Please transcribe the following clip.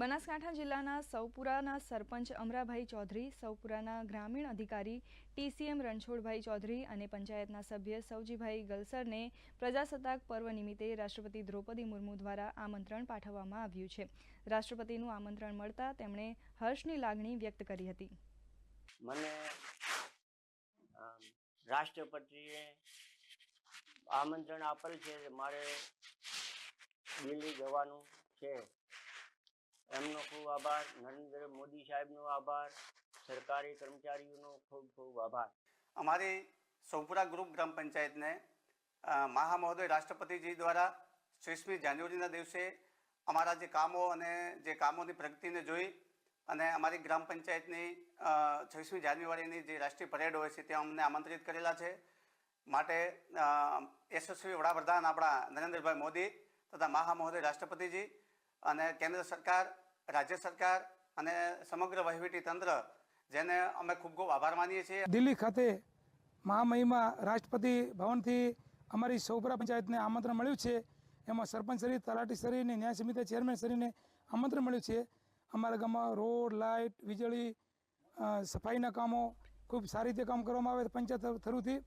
બનાસકાંઠા જિલ્લાના સૌપુરાના સરપંચ અમરાભાઈ ચૌધરી, સૌપુરાના ગ્રામીણ અધિકારી ટીસીએમ રણછોડભાઈ ચૌધરી અને પંચાયતના સભ્ય સૌજીભાઈ ગલસરને પ્રજાસત્તાક પર્વ નિમિત્તે રાષ્ટ્રપતિ દ્રૌપદી મુર્મુ દ્વારા આમંત્રણ પાઠવવામાં આવ્યું છે. રાષ્ટ્રપતિનું આમંત્રણ મળતા તેમણે હર્ષની લાગણી વ્યક્ત કરી હતી. આમંત્રણ આપેલ છે, મારે દિલ્હી જવાનું છે. એમનો ખૂબ આભાર. નરેન્દ્ર મોદી સાહેબનો આભાર. સરકારી કર્મચારીઓનો ખૂબ ખૂબ આભાર. અમારી સૌપુરા ગ્રુપ ગ્રામ પંચાયતને મહામહોદય મહા મહોદય રાષ્ટ્રપતિજી દ્વારા ત્રીસમી જાન્યુઆરીના દિવસે અમારા જે કામો અને જે કામોની પ્રગતિને જોઈ અને અમારી ગ્રામ પંચાયતની છવ્વીસમી જાન્યુઆરીની જે રાષ્ટ્રીય પરેડ હોય છે, ત્યાં અમને આમંત્રિત કરેલા છે. માટે યશસ્વી વડાપ્રધાન આપણા નરેન્દ્રભાઈ મોદી તથા મહા મહોદય રાષ્ટ્રપતિજી અને કેન્દ્ર સરકાર રાજ્ય સરકાર અને સમગ્ર વહીવટી તંત્ર, જેને અમે ખૂબ ખૂબ આભાર માનીએ છીએ. દિલ્હી ખાતે મહામહિમા રાષ્ટ્રપતિ ભવનથી અમારી સૌપરા પંચાયતને આમંત્રણ મળ્યું છે. એમાં સરપંચ શ્રી, તલાટી શ્રી ન્યાય સમિતિ ચેરમેન શ્રીને આમંત્રણ મળ્યું છે. અમારા ગામમાં રોડ, લાઇટ, વીજળી સફાઈના કામો ખૂબ સારી રીતે કામ કરવામાં આવે પંચાયત થરુથી